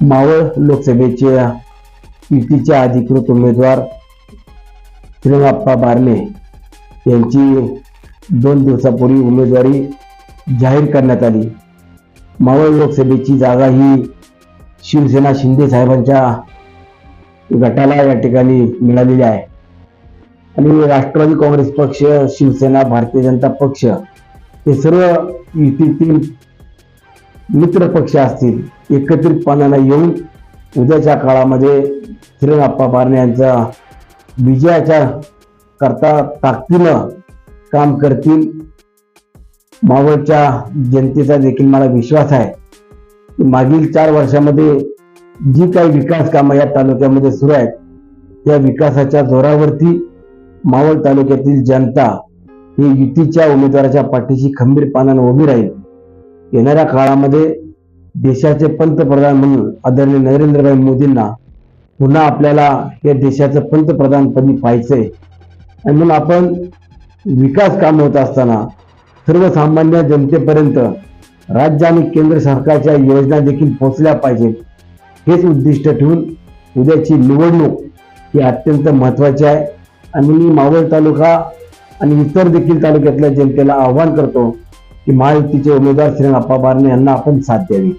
मावळ लोकसभेच्या युतीच्या अधिकृत उमेदवार श्रीमाप्पा बारणे यांची दोन दिवसापूर्वी उमेदवारी जाहीर करण्यात आली. मावळ लोकसभेची जागा ही शिवसेना शिंदे साहेबांच्या गटाला या ठिकाणी मिळालेली आहे. आणि राष्ट्रवादी काँग्रेस पक्ष शिवसेना भारतीय जनता पक्ष हे सर्व युतीतील मित्र पक्ष असतील एकत्रितपणाला येऊन उद्याच्या काळामध्ये श्रीरंगाप्पा बारणे यांचा विजयाच्या करता ताकदीनं काम करतील मावळच्या जनतेचा देखील मला विश्वास आहे. की मागील चार वर्षामध्ये जी काही विकास कामं या तालुक्यामध्ये सुरू आहेत त्या विकासाच्या जोरावरती मावळ तालुक्यातील जनता ही युतीच्या उमेदवाराच्या पाठीशी खंबीरपणानं उभी राहील. येणाऱ्या काळामध्ये देशाचे पंतप्रधान म्हणून आदरणीय नरेंद्रभाई मोदींना पुन्हा आपल्याला या देशाचं पंतप्रधानपदी पाहायचंय. आणि म्हणून आपण विकास काम होत असताना सर्वसामान्य जनतेपर्यंत राज्य आणि केंद्र सरकारच्या योजना देखील पोहोचल्या पाहिजेत. हेच उद्दिष्ट ठेवून उद्याची निवडणूक ही अत्यंत महत्वाची आहे. आणि मी मावळ तालुका आणि इतर देखील तालुक्यातल्या जनतेला आव्हान करतो की महायुतीचे उमेदवार श्रीरंगाप्पा बारणे यांना आपण साथ द्यावी.